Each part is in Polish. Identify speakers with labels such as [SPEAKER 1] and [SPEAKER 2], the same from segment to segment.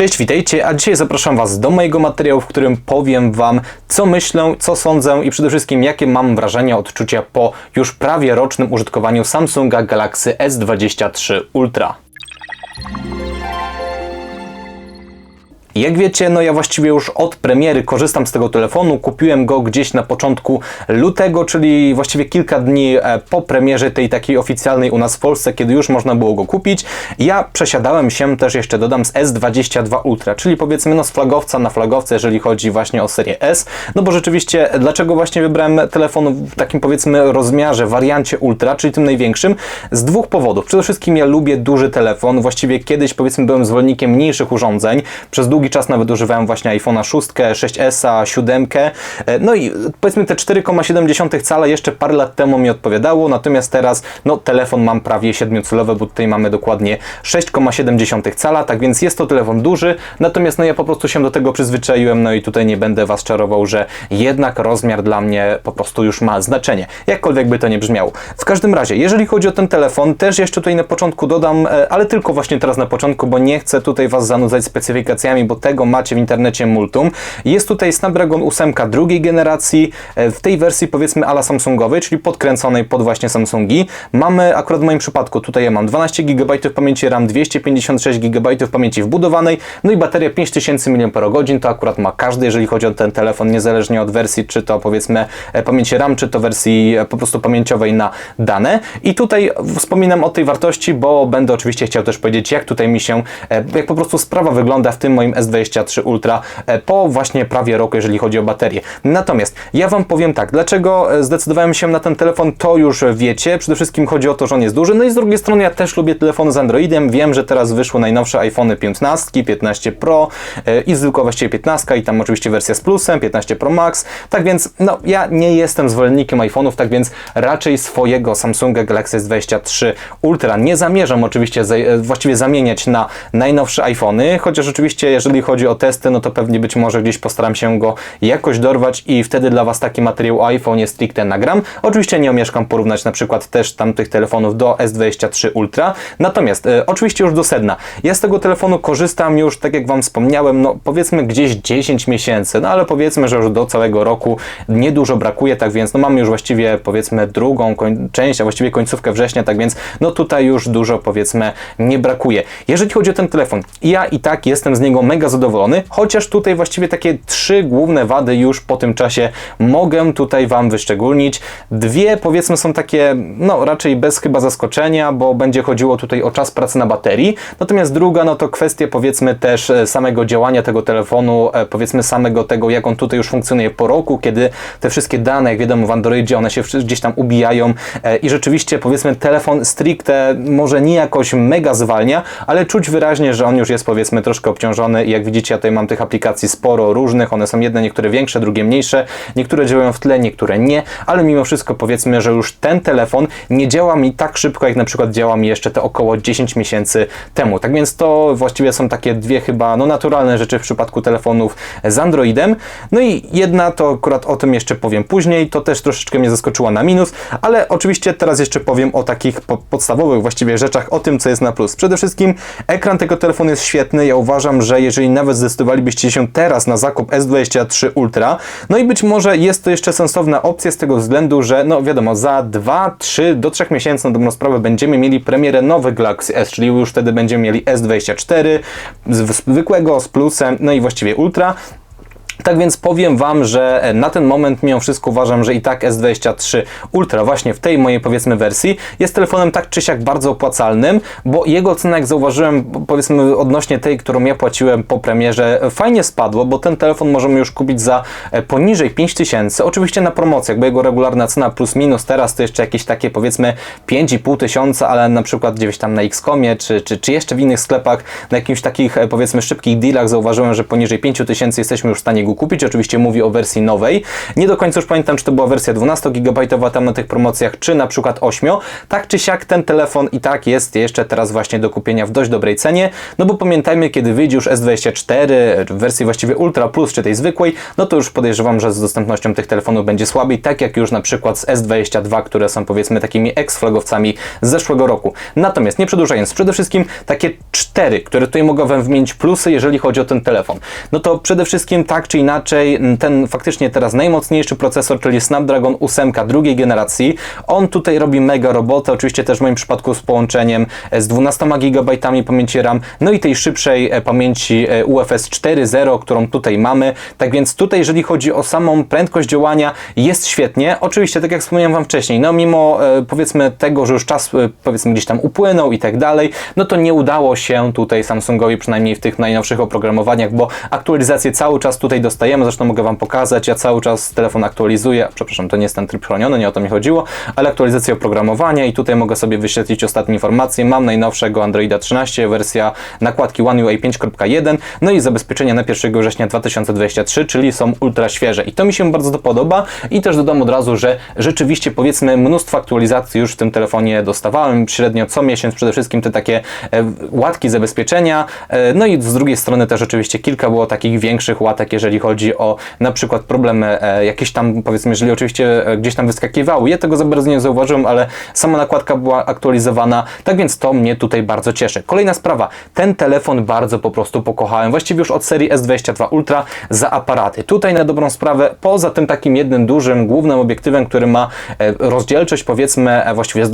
[SPEAKER 1] Cześć, witajcie, a dzisiaj zapraszam Was do mojego materiału, w którym powiem Wam, co myślę, co sądzę i przede wszystkim jakie mam wrażenia, odczucia po już prawie rocznym użytkowaniu Samsunga Galaxy S23 Ultra. Jak wiecie, no ja właściwie już od premiery korzystam z tego telefonu. Kupiłem go gdzieś na początku lutego, czyli właściwie kilka dni e, po premierze tej takiej oficjalnej u nas w Polsce, kiedy już można było go kupić. Ja przesiadałem się też jeszcze dodam z S22 Ultra, czyli powiedzmy no z flagowca na flagowce, jeżeli chodzi właśnie o serię S. No bo rzeczywiście, dlaczego właśnie wybrałem telefon w takim powiedzmy rozmiarze, wariancie Ultra, czyli tym największym? Z dwóch powodów. Przede wszystkim ja lubię duży telefon. Właściwie kiedyś powiedzmy byłem zwolennikiem mniejszych urządzeń. Przez długi czas nawet używałem właśnie iPhone'a 6, 6S, 7. No i powiedzmy te 4,7 cala jeszcze parę lat temu mi odpowiadało, natomiast teraz no telefon mam prawie 7-calowy, bo tutaj mamy dokładnie 6,7 cala, tak więc jest to telefon duży, natomiast no ja po prostu się do tego przyzwyczaiłem, no i tutaj nie będę Was czarował, że jednak rozmiar dla mnie po prostu już ma znaczenie, jakkolwiek by to nie brzmiało. W każdym razie, jeżeli chodzi o ten telefon, też jeszcze tutaj na początku dodam, e, ale tylko właśnie teraz na początku, bo nie chcę tutaj Was zanudzać specyfikacjami, bo tego macie w internecie multum. Jest tutaj Snapdragon 8 drugiej generacji, e, w tej wersji powiedzmy ala Samsungowej, czyli podkręconej pod właśnie Samsungi. Mamy akurat w moim przypadku, tutaj ja mam 12 GB pamięci RAM, 256 GB pamięci wbudowanej, no i bateria 5000 mAh, to akurat ma każdy, jeżeli chodzi o ten telefon, niezależnie od wersji, czy to powiedzmy e, pamięci RAM, czy to wersji e, po prostu pamięciowej na dane. I tutaj wspominam o tej wartości, bo będę oczywiście chciał też powiedzieć, jak tutaj mi się, jak po prostu sprawa wygląda w tym moim S20 23 Ultra e, po właśnie prawie roku, jeżeli chodzi o baterię. Natomiast ja Wam powiem tak, dlaczego e, zdecydowałem się na ten telefon, to już wiecie. Przede wszystkim chodzi o to, że on jest duży, no i z drugiej strony ja też lubię telefony z Androidem. Wiem, że teraz wyszły najnowsze iPhony 15, 15 Pro e, i zwykła właściwie 15 i tam oczywiście wersja z plusem, 15 Pro Max. Tak więc, no ja nie jestem zwolennikiem iPhone'ów, tak więc raczej swojego Samsunga Galaxy S23 Ultra nie zamierzam oczywiście właściwie zamieniać na najnowsze iPhony, chociaż oczywiście jeżeli chodzi chodzi o testy, no to pewnie być może gdzieś postaram się go jakoś dorwać i wtedy dla Was taki materiał o iPhone stricte nagram. Oczywiście nie omieszkam porównać na przykład też tamtych telefonów do S23 Ultra. Natomiast e, oczywiście już do sedna. Ja z tego telefonu korzystam już, tak jak Wam wspomniałem, no powiedzmy gdzieś 10 miesięcy, no ale powiedzmy, że już do całego roku niedużo brakuje, tak więc no mamy już właściwie powiedzmy drugą część, a właściwie końcówkę września, tak więc no tutaj już dużo powiedzmy nie brakuje. Jeżeli chodzi o ten telefon, ja i tak jestem z niego mega zadowolony zadowolony, chociaż tutaj właściwie takie trzy główne wady już po tym czasie mogę tutaj Wam wyszczególnić. Dwie powiedzmy są takie, no raczej bez chyba zaskoczenia, bo będzie chodziło tutaj o czas pracy na baterii, natomiast druga no to kwestia powiedzmy też e, samego działania tego telefonu, e, powiedzmy samego tego, jak on tutaj już funkcjonuje po roku, kiedy te wszystkie dane, jak wiadomo w Androidzie, one się gdzieś tam ubijają e, i rzeczywiście powiedzmy telefon stricte może nie jakoś mega zwalnia, ale czuć wyraźnie, że on już jest powiedzmy troszkę obciążony jak widzicie, ja tutaj mam tych aplikacji sporo różnych, one są jedne niektóre większe, drugie mniejsze, niektóre działają w tle, niektóre nie, ale mimo wszystko powiedzmy, że już ten telefon nie działa mi tak szybko, jak na przykład działa mi jeszcze te około 10 miesięcy temu. Tak więc to właściwie są takie dwie chyba no, naturalne rzeczy w przypadku telefonów z Androidem. No i jedna to akurat o tym jeszcze powiem później, to też troszeczkę mnie zaskoczyła na minus, ale oczywiście teraz jeszcze powiem o takich po podstawowych właściwie rzeczach, o tym, co jest na plus. Przede wszystkim ekran tego telefonu jest świetny, ja uważam, że jeżeli nawet zdecydowalibyście się teraz na zakup S23 Ultra. No i być może jest to jeszcze sensowna opcja z tego względu, że no wiadomo, za 2, 3 do 3 miesięcy na dobrą sprawę będziemy mieli premierę nowy Galaxy S, czyli już wtedy będziemy mieli S24 zwykłego z plusem, no i właściwie Ultra. Tak więc powiem Wam, że e, na ten moment mimo wszystko uważam, że i tak S23 Ultra właśnie w tej mojej powiedzmy wersji jest telefonem tak czy siak bardzo opłacalnym, bo jego cena jak zauważyłem powiedzmy odnośnie tej, którą ja płaciłem po premierze fajnie spadło, bo ten telefon możemy już kupić za e, poniżej 5000, oczywiście na promocjach, bo jego regularna cena plus minus teraz to jeszcze jakieś takie powiedzmy 5,5 tysiąca, ale na przykład gdzieś tam na Xcomie czy, czy, czy jeszcze w innych sklepach na jakimś takich e, powiedzmy szybkich dealach zauważyłem, że poniżej 5000 jesteśmy już w stanie niego kupić. Oczywiście mówi o wersji nowej. Nie do końca już pamiętam, czy to była wersja 12 GB tam na tych promocjach, czy na przykład 8. Tak czy siak ten telefon i tak jest jeszcze teraz właśnie do kupienia w dość dobrej cenie, no bo pamiętajmy, kiedy wyjdzie już S24 w wersji właściwie Ultra Plus, czy tej zwykłej, no to już podejrzewam, że z dostępnością tych telefonów będzie słabiej, tak jak już na przykład z S22, które są powiedzmy takimi ex-flagowcami z zeszłego roku. Natomiast nie przedłużając, przede wszystkim takie cztery, które tutaj mogę Wam wymienić plusy, jeżeli chodzi o ten telefon. No to przede wszystkim tak czy inaczej, ten faktycznie teraz najmocniejszy procesor, czyli Snapdragon 8 drugiej generacji, on tutaj robi mega robotę, oczywiście też w moim przypadku z połączeniem z 12 GB pamięci RAM, no i tej szybszej e, pamięci e, UFS 4.0, którą tutaj mamy. Tak więc tutaj, jeżeli chodzi o samą prędkość działania, jest świetnie. Oczywiście, tak jak wspomniałem Wam wcześniej, no mimo e, powiedzmy tego, że już czas powiedzmy gdzieś tam upłynął i tak dalej, no to nie udało się tutaj Samsungowi, przynajmniej w tych najnowszych oprogramowaniach, bo aktualizacje cały czas tutaj dostajemy, zresztą mogę Wam pokazać, ja cały czas telefon aktualizuję, przepraszam, to nie jest ten tryb chroniony, nie o to mi chodziło, ale aktualizacja oprogramowania i tutaj mogę sobie wyświetlić ostatnie informacje. Mam najnowszego Androida 13, wersja nakładki One UI 5.1, no i zabezpieczenia na 1 września 2023, czyli są ultra świeże. I to mi się bardzo podoba i też dodam od razu, że rzeczywiście powiedzmy mnóstwo aktualizacji już w tym telefonie dostawałem, średnio co miesiąc przede wszystkim te takie e, łatki zabezpieczenia, e, no i z drugiej strony też oczywiście kilka było takich większych łatek, jeżeli chodzi o na przykład problemy e, jakieś tam powiedzmy, jeżeli oczywiście gdzieś tam wyskakiwały, ja tego za bardzo nie zauważyłem, ale sama nakładka była aktualizowana, tak więc to mnie tutaj bardzo cieszy. Kolejna sprawa, ten telefon bardzo po prostu pokochałem, właściwie już od serii S22 Ultra za aparaty. Tutaj na dobrą sprawę, poza tym takim jednym dużym, głównym obiektywem, który ma e, rozdzielczość, powiedzmy, e, właściwie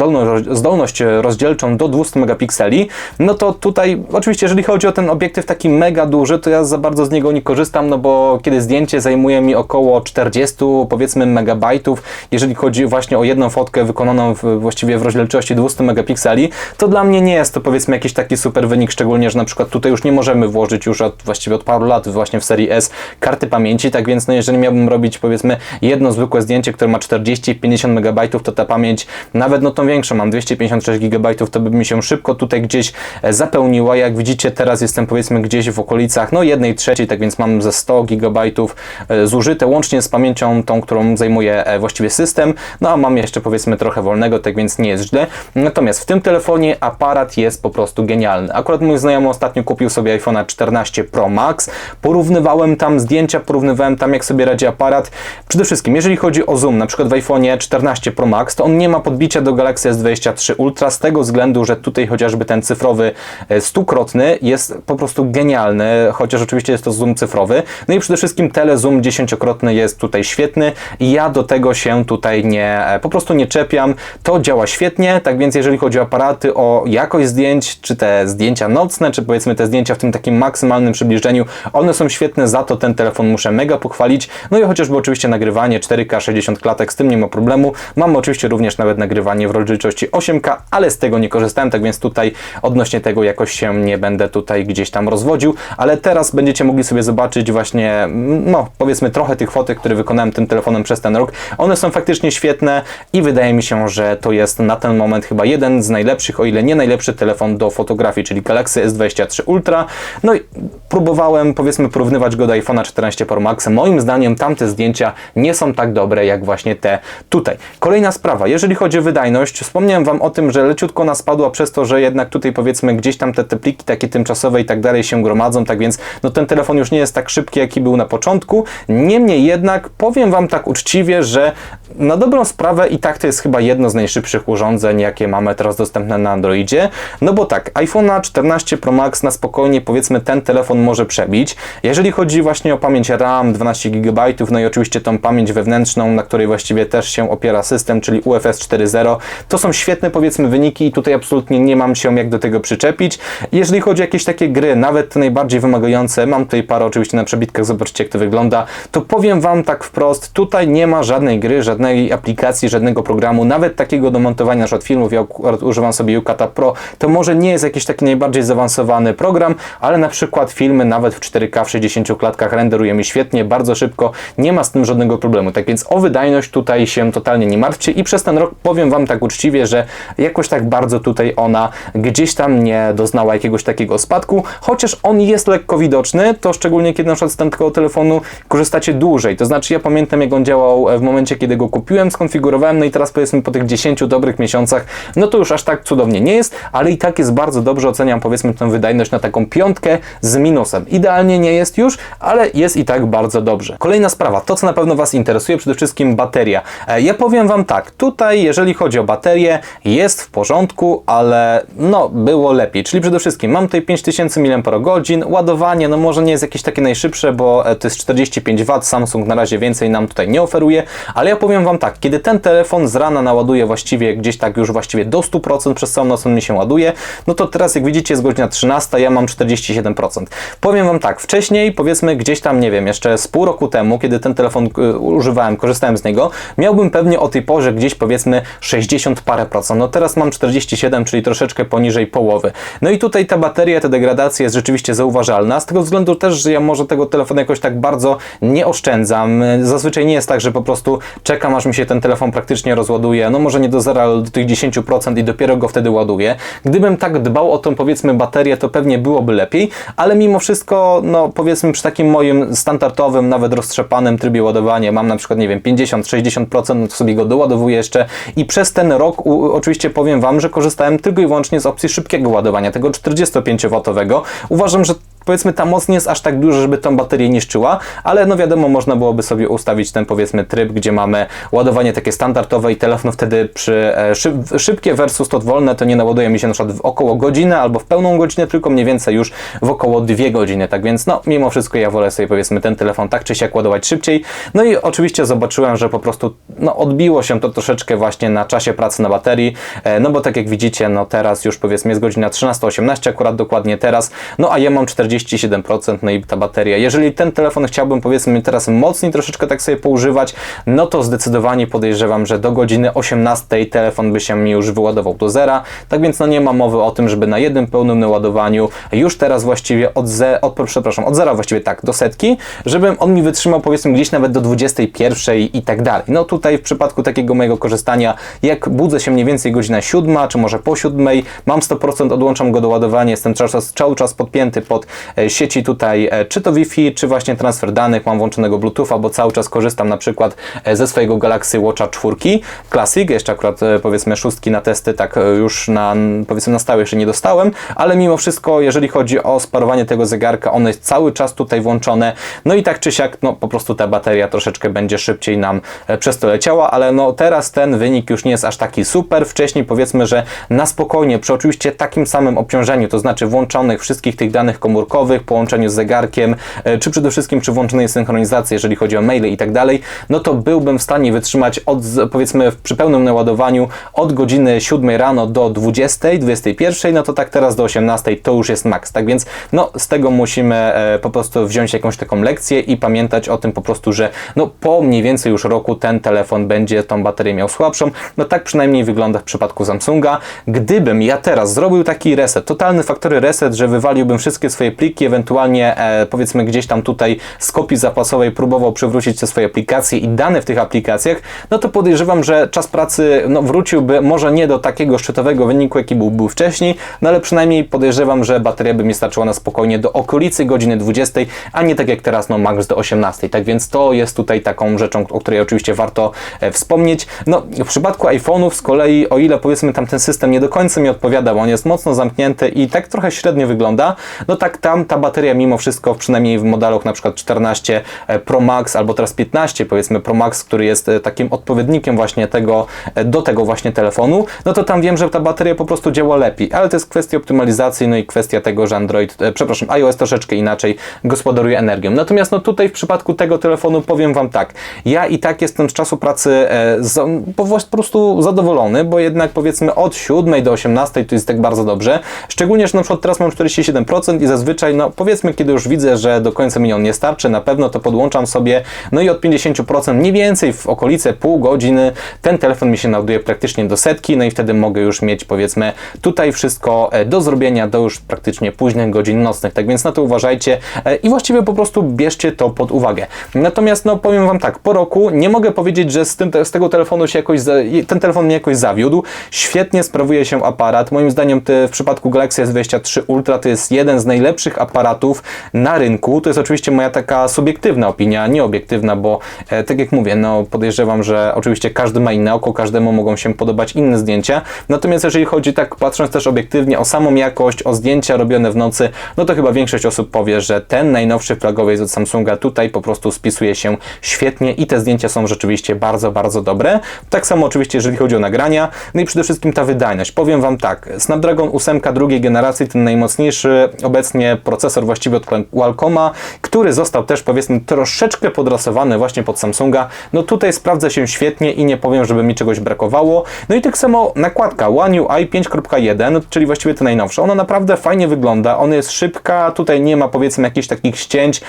[SPEAKER 1] zdolność rozdzielczą do 200 megapikseli, no to tutaj, oczywiście, jeżeli chodzi o ten obiektyw taki mega duży, to ja za bardzo z niego nie korzystam, no bo kiedy zdjęcie zajmuje mi około 40, powiedzmy, megabajtów, jeżeli chodzi właśnie o jedną fotkę wykonaną w, właściwie w rozdzielczości 200 megapikseli, to dla mnie nie jest to, powiedzmy, jakiś taki super wynik, szczególnie, że na przykład tutaj już nie możemy włożyć już od, właściwie od paru lat właśnie w serii S karty pamięci, tak więc no jeżeli miałbym robić powiedzmy jedno zwykłe zdjęcie, które ma 40-50 MB, to ta pamięć nawet no tą większą, mam 256 GB, to by mi się szybko tutaj gdzieś e, zapełniła. Jak widzicie teraz jestem powiedzmy gdzieś w okolicach no jednej trzeciej, tak więc mam ze 100 GB e, zużyte łącznie z pamięcią tą, którą zajmuje e, właściwie system, no a mam jeszcze powiedzmy trochę wolnego, tak więc nie jest źle. Natomiast w tym telefonie aparat jest po prostu genialny. Akurat mój znajomy ostatnio kupił sobie iPhone 14 Pro Max. Porównywałem tam zdjęcia, porównywałem tam jak sobie radzi aparat. Przede wszystkim, jeżeli chodzi o zoom, na przykład w iPhone 14 Pro Max, to on nie ma podbicia do Galaxy S23 Ultra z tego względu, że tutaj chociażby ten cyfrowy e, stukrotny jest po prostu genialny, chociaż oczywiście jest to zoom cyfrowy. No i przede wszystkim telezoom dziesięciokrotny jest tutaj świetny i ja do tego się tutaj nie, e, po prostu nie czepiam. To działa świetnie, tak więc jeżeli chodzi o aparaty, o jakość zdjęć, czy te zdjęcia nocne, czy powiedzmy te zdjęcia w tym takim maksymalnym przybliżeniu, one są świetne, za to ten telefon muszę mega pochwalić. No i chociażby oczywiście nagrywanie 4K 60 klatek, z tym nie ma problemu. Mam oczywiście również nawet nagrywanie w rozdzielczości 8K, ale z tego nie korzystałem, tak więc tutaj odnośnie tego jakoś się nie będę tutaj gdzieś tam rozwodził, ale teraz będziecie mogli sobie zobaczyć właśnie, no powiedzmy trochę tych fotek, które wykonałem tym telefonem przez ten rok. One są faktycznie świetne i wydaje mi się, że to jest na ten moment chyba jeden z najlepszych, o ile nie najlepszy telefon do fotografii, czyli Galaxy S23 Ultra. No i próbowałem powiedzmy porównywać go do iPhone'a 14 Pro Max. Moim zdaniem tamte zdjęcia nie są tak dobre jak właśnie te tutaj. Kolejna sprawa, jeżeli chodzi o wydajność, wspomniałem Wam o tym, że leciutko ona spadła przez to, że jednak tutaj powiedzmy gdzieś tam te, te pliki takie tymczasowe i tak dalej się gromadzą, tak więc no ten telefon już nie jest tak szybki, jaki był na początku. Niemniej jednak powiem Wam tak uczciwie, że na dobrą sprawę i tak to jest chyba jedno z najszybszych urządzeń, jakie mamy teraz dostępne na Androidzie. No bo tak, iPhone 14 Pro Max na spokojnie powiedzmy ten telefon może przebić. Jeżeli chodzi właśnie o pamięć RAM 12 GB, no i oczywiście tą pamięć wewnętrzną, na której właściwie też się opiera system, czyli UFS 4.0, to są świetne powiedzmy wyniki i tutaj absolutnie nie mam się jak do tego przyczepić. Jeżeli chodzi o jakieś takie gry, nawet te najbardziej wymagające, mam tutaj parę oczywiście na przebitkach, zobaczcie jak to wygląda, to powiem Wam tak wprost, tutaj nie ma żadnej gry, żadnej aplikacji, żadnego programu, nawet takiego do montowania przykład filmów, ja używam sobie Yukata Pro, to może nie jest jakiś taki najbardziej zaawansowany program, ale na przykład filmy nawet w 4K w 60 klatkach renderuje mi świetnie, bardzo szybko, nie ma z tym żadnego problemu. Tak więc o wydajność tutaj się totalnie nie martwcie i przez ten rok powiem Wam tak uczciwie, że jakoś tak bardzo tutaj ona gdzieś tam nie doznała jakiegoś takiego spadku, chociaż on jest lekko widoczny, to szczególnie kiedy na przykład ten tego telefonu korzystacie dłużej. To znaczy ja pamiętam jak on działał e, w momencie, kiedy go kupiłem, skonfigurowałem, no i teraz powiedzmy po tych 10 dobrych miesiącach, no to już aż tak cudownie nie jest, ale i tak jest bardzo dobrze, oceniam powiedzmy tę wydajność na taką piątkę z minusem. Idealnie nie jest już, ale jest i tak bardzo dobrze. Kolejna sprawa, to co na pewno Was interesuje, przede wszystkim bateria. E, Ja powiem Wam tak, tutaj jeżeli chodzi o baterię, jest w porządku, ale no było lepiej, czyli przede wszystkim mam tutaj 5000 mAh, ładowanie no może nie jest jakieś takie najszybsze, bo e, to jest 45 W, Samsung na razie więcej nam tutaj nie oferuje, ale ja powiem Wam tak, kiedy ten telefon z rana naładuje właściwie gdzieś tak już właściwie do 100% przez całą noc on mi się ładuje, no to teraz jak widzicie jest godzina 13, ja mam 47%. Powiem Wam tak, wcześniej powiedzmy gdzieś tam, nie wiem, jeszcze z pół roku temu, kiedy ten telefon y, używałem, korzystałem z niego, miałbym pewnie o tej porze gdzieś powiedzmy 60 parę procent. No teraz mam 47, czyli troszeczkę poniżej połowy. No i tutaj ta bateria, ta degradacja jest rzeczywiście zauważalna, z tego względu też, że ja może tego telefonu jakoś tak bardzo nie oszczędzam. Zazwyczaj nie jest tak, że po prostu czekam, aż mi się ten telefon praktycznie rozładuje, no może nie do zera, ale do tych 10% i dopiero go wtedy ładuję. Gdybym tak dbał o tą powiedzmy baterię, to pewnie byłoby lepiej, ale mimo wszystko, no powiedzmy przy takim moim standardowym, nawet roztrzepanym trybie ładowania, mam na przykład, nie wiem, 50-60%, no to sobie go doładowuję jeszcze i przez ten rok u, oczywiście powiem Wam, że korzystałem tylko i wyłącznie z opcji szybkiego ładowania, tego 45W. Uważam, że powiedzmy ta moc nie jest aż tak duża, żeby tą baterię niszczyła, ale no wiadomo, można byłoby sobie ustawić ten powiedzmy tryb, gdzie mamy ładowanie takie standardowe i telefon wtedy przy e, szyb, szybkie versus to wolne, to nie naładuje mi się na przykład w około godziny albo w pełną godzinę, tylko mniej więcej już w około dwie godziny, tak więc no mimo wszystko ja wolę sobie powiedzmy ten telefon tak czy siak ładować szybciej, no i oczywiście zobaczyłem, że po prostu no odbiło się to troszeczkę właśnie na czasie pracy na baterii, e, no bo tak jak widzicie, no teraz już powiedzmy jest godzina 13.18 akurat dokładnie teraz, no a ja mam 40 47%, no i ta bateria. Jeżeli ten telefon chciałbym powiedzmy teraz mocniej troszeczkę tak sobie poużywać, no to zdecydowanie podejrzewam, że do godziny 18 telefon by się mi już wyładował do zera, tak więc no nie ma mowy o tym, żeby na jednym pełnym naładowaniu już teraz właściwie od, ze, od, przepraszam, od zera właściwie tak, do setki, żebym on mi wytrzymał powiedzmy gdzieś nawet do 21 i tak dalej. No tutaj w przypadku takiego mojego korzystania, jak budzę się mniej więcej godzina 7, czy może po 7, mam 100%, odłączam go do ładowania, jestem cały czas, cały czas podpięty pod sieci tutaj, e, czy to Wi-Fi, czy właśnie transfer danych, mam włączonego Bluetootha, bo cały czas korzystam na przykład e, ze swojego Galaxy Watcha 4 Classic, jeszcze akurat e, powiedzmy szóstki na testy, tak e, już na powiedzmy na stałe jeszcze nie dostałem, ale mimo wszystko, jeżeli chodzi o sparowanie tego zegarka, ono jest cały czas tutaj włączone, no i tak czy siak, no po prostu ta bateria troszeczkę będzie szybciej nam e, przez to leciała, ale no teraz ten wynik już nie jest aż taki super, wcześniej powiedzmy, że na spokojnie, przy oczywiście takim samym obciążeniu, to znaczy włączonych wszystkich tych danych komórkowych, połączeniu z zegarkiem, e, czy przede wszystkim przy włączonej synchronizacji, jeżeli chodzi o maile i tak dalej, no to byłbym w stanie wytrzymać od, powiedzmy przy pełnym naładowaniu od godziny 7 rano do 20, 21, no to tak teraz do 18 to już jest maks, tak więc no z tego musimy e, po prostu wziąć jakąś taką lekcję i pamiętać o tym po prostu, że no po mniej więcej już roku ten telefon będzie tą baterię miał słabszą, no tak przynajmniej wygląda w przypadku Samsunga. Gdybym ja teraz zrobił taki reset, totalny faktory reset, że wywaliłbym wszystkie swoje pliki, ewentualnie e, powiedzmy gdzieś tam tutaj z kopii zapasowej próbował przywrócić te swoje aplikacje i dane w tych aplikacjach, no to podejrzewam, że czas pracy no, wróciłby może nie do takiego szczytowego wyniku, jaki był, był wcześniej, no ale przynajmniej podejrzewam, że bateria by mi starczyła na spokojnie do okolicy godziny 20, a nie tak jak teraz, no max do 18. Tak więc to jest tutaj taką rzeczą, o której oczywiście warto e, wspomnieć. No w przypadku iPhone'ów z kolei, o ile powiedzmy tam ten system nie do końca mi odpowiada, bo on jest mocno zamknięty i tak trochę średnio wygląda, no tak tam ta bateria mimo wszystko, przynajmniej w modelach na przykład 14 Pro Max albo teraz 15 powiedzmy Pro Max, który jest e, takim odpowiednikiem właśnie tego, e, do tego właśnie telefonu, no to tam wiem, że ta bateria po prostu działa lepiej, ale to jest kwestia optymalizacji, no i kwestia tego, że Android, e, przepraszam, iOS troszeczkę inaczej gospodaruje energią. Natomiast no tutaj w przypadku tego telefonu powiem Wam tak, ja i tak jestem z czasu pracy e, po, po prostu zadowolony, bo jednak powiedzmy od 7 do 18 to jest tak bardzo dobrze, szczególnie, że na przykład teraz mam 47% i zazwyczaj, no powiedzmy, kiedy już widzę, że do końca mi on nie starczy, na pewno to podłączam sobie, no i od 50% mniej więcej w okolice pół godziny ten telefon mi się naładuje praktycznie do setki, no i wtedy mogę już mieć powiedzmy tutaj wszystko e, do zrobienia do już praktycznie późnych godzin nocnych, tak więc na to uważajcie e, i właściwie po prostu bierzcie to pod uwagę. Natomiast no powiem Wam tak, po roku nie mogę powiedzieć, że z, tym, z tego telefonu się jakoś, ten telefon mnie jakoś zawiódł, świetnie sprawuje się aparat, moim zdaniem te, w przypadku Galaxy S23 Ultra to jest jeden z najlepszych najtańszych aparatów na rynku. To jest oczywiście moja taka subiektywna opinia, nie obiektywna, bo e, tak jak mówię, no podejrzewam, że oczywiście każdy ma inne oko, każdemu mogą się podobać inne zdjęcia. Natomiast jeżeli chodzi tak patrząc też obiektywnie o samą jakość, o zdjęcia robione w nocy, no to chyba większość osób powie, że ten najnowszy flagowiec od Samsunga tutaj po prostu spisuje się świetnie i te zdjęcia są rzeczywiście bardzo, bardzo dobre. Tak samo oczywiście jeżeli chodzi o nagrania, no i przede wszystkim ta wydajność. Powiem Wam tak, Snapdragon 8 drugiej generacji, ten najmocniejszy obecnie procesor właściwie od Qualcomma, który został też powiedzmy troszeczkę podrasowany właśnie pod Samsunga, no tutaj sprawdza się świetnie i nie powiem, żeby mi czegoś brakowało. No i tak samo nakładka One UI 5.1, czyli właściwie to najnowsze. Ona naprawdę fajnie wygląda, ona jest szybka, tutaj nie ma powiedzmy jakichś takich ścięć.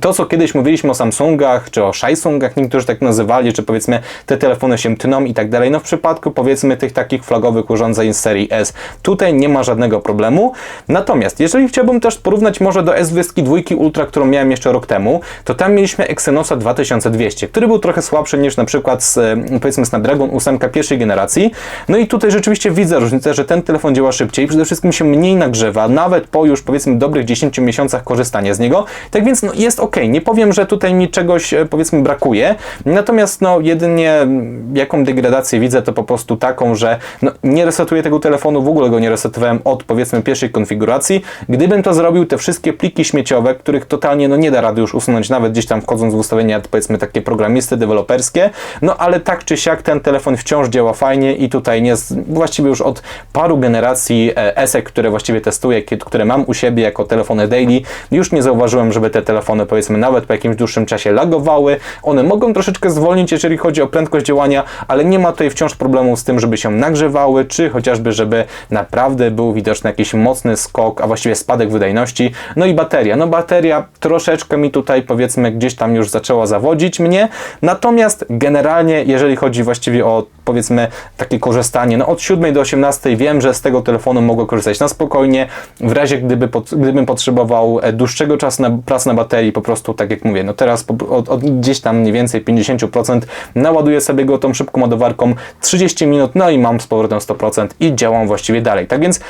[SPEAKER 1] To, co kiedyś mówiliśmy o Samsungach, czy o Samsungach, niektórzy tak nazywali, czy powiedzmy te telefony się tną i tak dalej. No w przypadku powiedzmy tych takich flagowych urządzeń z serii S, tutaj nie ma żadnego problemu. Natomiast jeżeli chciałbym też porównać może do S22 Ultra, którą miałem jeszcze rok temu, to tam mieliśmy Exynosa 2200, który był trochę słabszy niż na przykład z, powiedzmy Snapdragon 8 pierwszej generacji. No i tutaj rzeczywiście widzę różnicę, że ten telefon działa szybciej, przede wszystkim się mniej nagrzewa, nawet po już powiedzmy dobrych 10 miesiącach korzystania z niego. Tak więc no, jest ok. Nie powiem, że tutaj mi czegoś e, powiedzmy brakuje. Natomiast no jedynie jaką degradację widzę, to po prostu taką, że no, nie resetuję tego telefonu, w ogóle go nie resetowałem od powiedzmy pierwszej konfiguracji. Gdybym to zrobił, te wszystkie pliki śmieciowe, których totalnie no, nie da rady już usunąć, nawet gdzieś tam wchodząc w ustawienia powiedzmy takie programisty, deweloperskie, no ale tak czy siak ten telefon wciąż działa fajnie i tutaj nie właściwie już od paru generacji ESEK, które właściwie testuję, które mam u siebie jako telefony daily, już nie zauważyłem, żeby te telefony powiedzmy nawet po jakimś dłuższym czasie lagowały. One mogą troszeczkę zwolnić, jeżeli chodzi o prędkość działania, ale nie ma tutaj wciąż problemu z tym, żeby się nagrzewały, czy chociażby, żeby naprawdę był widoczny jakiś mocny skok, a właściwie spadek wydajności. No i bateria. No bateria troszeczkę mi tutaj powiedzmy gdzieś tam już zaczęła zawodzić mnie, natomiast generalnie jeżeli chodzi właściwie o powiedzmy takie korzystanie, no od 7 do 18 wiem, że z tego telefonu mogę korzystać na spokojnie, w razie gdyby pod, gdybym potrzebował e, dłuższego czasu na pracy na baterii, po prostu tak jak mówię, no teraz od, od gdzieś tam mniej więcej 50% naładuję sobie go tą szybką ładowarką 30 minut, no i mam z powrotem 100% i działam właściwie dalej. Tak więc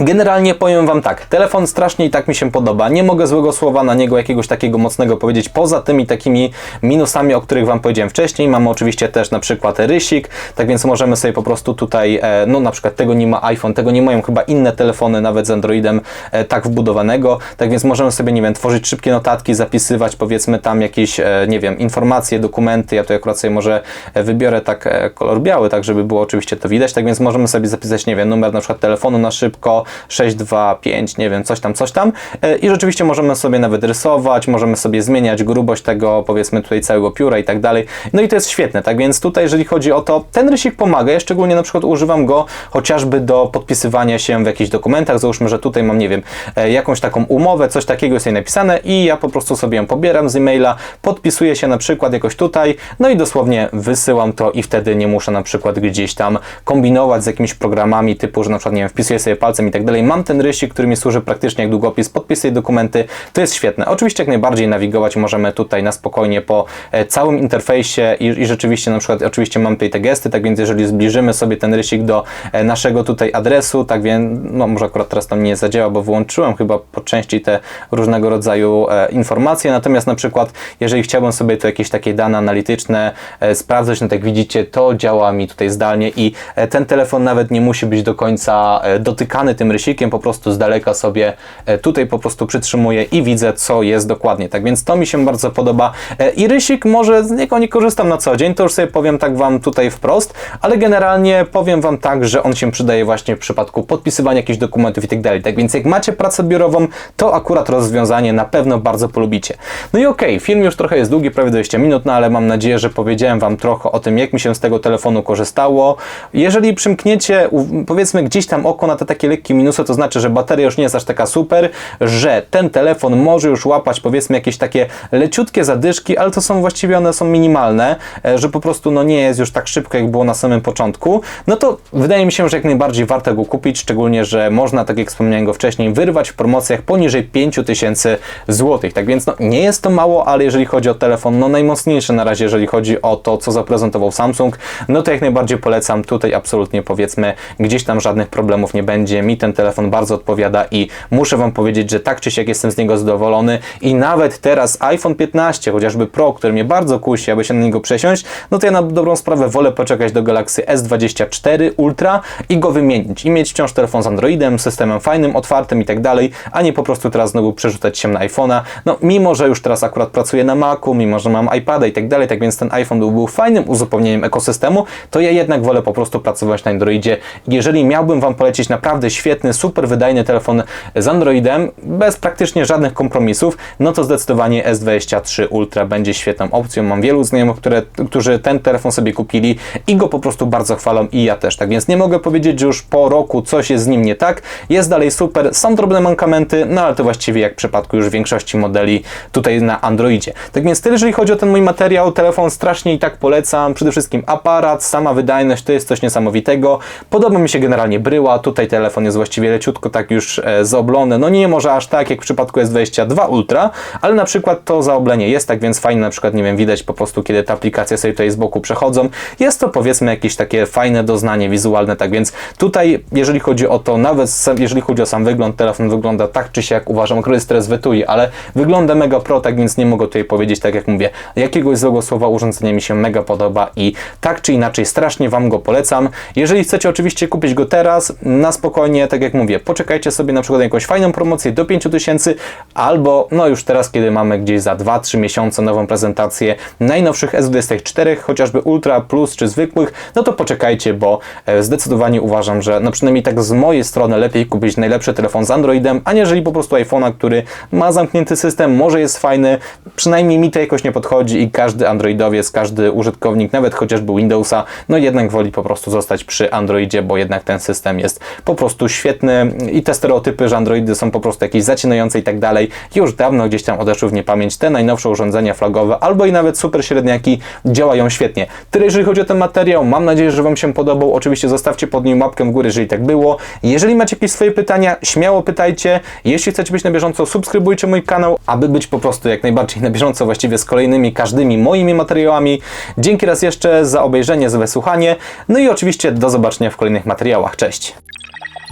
[SPEAKER 1] Generalnie powiem Wam tak, telefon strasznie i tak mi się podoba, nie mogę złego słowa na niego jakiegoś takiego mocnego powiedzieć, poza tymi takimi minusami, o których Wam powiedziałem wcześniej, mamy oczywiście też na przykład rysik, tak więc możemy sobie po prostu tutaj, e, no na przykład tego nie ma iPhone, tego nie mają chyba inne telefony, nawet z Androidem e, tak wbudowanego, tak więc możemy sobie, nie wiem, tworzyć szybkie notatki, zapisywać powiedzmy tam jakieś, e, nie wiem, informacje, dokumenty, ja tu akurat sobie może wybiorę tak kolor biały, tak żeby było oczywiście to widać, tak więc możemy sobie zapisać, nie wiem, numer na przykład telefonu na szybko, 6, 2, 5, nie wiem, coś tam, coś tam. E, I rzeczywiście możemy sobie nawet rysować, możemy sobie zmieniać grubość tego, powiedzmy tutaj całego pióra i tak dalej. No i to jest świetne, tak więc tutaj, jeżeli chodzi o to, ten rysik pomaga. Ja szczególnie na przykład używam go chociażby do podpisywania się w jakichś dokumentach. Załóżmy, że tutaj mam, nie wiem, e, jakąś taką umowę, coś takiego jest jej napisane i ja po prostu sobie ją pobieram z e-maila, podpisuję się na przykład jakoś tutaj, no i dosłownie wysyłam to i wtedy nie muszę na przykład gdzieś tam kombinować z jakimiś programami typu, że na przykład, nie wiem, wpisuję sobie palcem i tak dalej. Mam ten rysik, który mi służy praktycznie jak długopis, podpisuję dokumenty, to jest świetne. Oczywiście jak najbardziej nawigować możemy tutaj na spokojnie po e, całym interfejsie i, i rzeczywiście na przykład, oczywiście mam tutaj te gesty, tak więc jeżeli zbliżymy sobie ten rysik do e, naszego tutaj adresu, tak więc, no może akurat teraz tam nie zadziała, bo wyłączyłem chyba po części te różnego rodzaju e, informacje, natomiast na przykład jeżeli chciałbym sobie tu jakieś takie dane analityczne sprawdzać, no tak widzicie, to działa mi tutaj zdalnie i ten telefon nawet nie musi być do końca dotykany tym rysikiem, po prostu z daleka sobie e, tutaj po prostu przytrzymuję i widzę, co jest dokładnie. Tak więc to mi się bardzo podoba. E, I rysik może z niego nie korzystam na co dzień, to już sobie powiem tak Wam tutaj wprost, ale generalnie powiem Wam tak, że on się przydaje właśnie w przypadku podpisywania jakichś dokumentów i tak dalej. Tak więc jak macie pracę biurową, to akurat rozwiązanie na pewno bardzo polubicie. No i okej, okay, film już trochę jest długi, prawie 20 minut, no ale mam nadzieję, że powiedziałem Wam trochę o tym, jak mi się z tego telefonu korzystało. Jeżeli przymkniecie, powiedzmy, gdzieś tam oko na te takie lekkie minusy, to znaczy, że bateria już nie jest aż taka super, że ten telefon może już łapać powiedzmy jakieś takie leciutkie zadyszki, ale to są właściwie one są minimalne, e, że po prostu no nie jest już tak szybko jak było na samym początku, no to wydaje mi się, że jak najbardziej warto go kupić, szczególnie, że można, tak jak wspomniałem go wcześniej, wyrwać w promocjach poniżej 5000 zł. Tak więc no, nie jest to mało, ale jeżeli chodzi o telefon, no najmocniejszy na razie, jeżeli chodzi o to, co zaprezentował Samsung, no to jak najbardziej polecam. Tutaj absolutnie powiedzmy, gdzieś tam żadnych problemów nie będzie. Mi ten telefon bardzo odpowiada i muszę Wam powiedzieć, że tak czy siak jestem z niego zadowolony i nawet teraz iPhone 15, chociażby Pro, który mnie bardzo kusi, aby się na niego przesiąść, no to ja na dobrą sprawę wolę poczekać do Galaxy S24 Ultra i go wymienić i mieć wciąż telefon z Androidem, systemem fajnym, otwartym i tak dalej, a nie po prostu teraz znowu przerzucać się na iPhone'a. No mimo, że już teraz akurat pracuję na Macu, mimo, że mam iPada i tak dalej, tak więc ten iPhone był, był fajnym uzupełnieniem ekosystemu, to ja jednak wolę po prostu pracować na Androidzie. Jeżeli miałbym Wam polecić naprawdę świetny, super wydajny telefon z Androidem, bez praktycznie żadnych kompromisów, no to zdecydowanie S23 Ultra będzie świetną opcją. Mam wielu znajomych, które, którzy ten telefon sobie kupili i go po prostu bardzo chwalą i ja też. Tak więc nie mogę powiedzieć, że już po roku coś jest z nim nie tak. Jest dalej super, są drobne mankamenty, no ale to właściwie jak w przypadku już większości modeli tutaj na Androidzie. Tak więc tyle, jeżeli chodzi o ten mój materiał. Telefon strasznie i tak polecam. Przede wszystkim aparat, sama wydajność to jest coś niesamowitego. Podoba mi się generalnie bryła. Tutaj telefon jest właściwie leciutko tak już e, zaoblony. No nie może aż tak jak w przypadku S22 Ultra, ale na przykład to zaoblenie jest tak więc fajne. Na przykład, nie wiem, widać po prostu kiedy te aplikacje sobie tutaj z boku przechodzą. Jest to powiedzmy jakieś takie fajne doznanie wizualne. Tak więc tutaj, jeżeli chodzi o to, nawet jeżeli chodzi o sam wygląd, telefon wygląda tak czy siak uważam, jest teraz wytui, ale wygląda mega pro, tak więc nie mogę tutaj powiedzieć, tak jak mówię, jakiegoś złego słowa urządzenie mi się mega podoba i tak czy inaczej strasznie Wam go polecam. Jeżeli chcecie oczywiście kupić go teraz, na spokojnie, tak jak mówię, poczekajcie sobie na przykład jakąś fajną promocję do 5000 albo no już teraz, kiedy mamy gdzieś za 2-3 miesiące nową prezentację najnowszych S24, chociażby Ultra Plus czy zwykłych, no to poczekajcie, bo e, zdecydowanie uważam, że no przynajmniej tak z mojej strony lepiej kupić najlepszy telefon z Androidem, aniżeli po prostu iPhone'a, który ma zamknięty system, może jest fajny, przynajmniej mi to jakoś nie podchodzi i każdy Androidowiec, każdy użytkownik, nawet chociażby Windowsa, no jednak woli po prostu zostać przy Androidzie, bo jednak ten system jest po prostu świetny i te stereotypy, że Androidy są po prostu jakieś zacinające i tak dalej, już dawno gdzieś tam odeszły w niepamięć. Te najnowsze urządzenia flagowe albo i nawet super średniaki działają świetnie. Tyle jeżeli chodzi o ten materiał. Mam nadzieję, że Wam się podobał. Oczywiście zostawcie pod nim łapkę w górę, jeżeli tak było. Jeżeli macie jakieś swoje pytania, śmiało pytajcie. Jeśli chcecie być na bieżąco, subskrybujcie mój kanał, aby być po prostu jak najbardziej na bieżąco właściwie z kolejnymi, każdymi moimi materiałami. Dzięki raz jeszcze za obejrzenie, za wysłuchanie. No i oczywiście do zobaczenia w kolejnych materiałach. Cześć!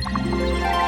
[SPEAKER 1] Música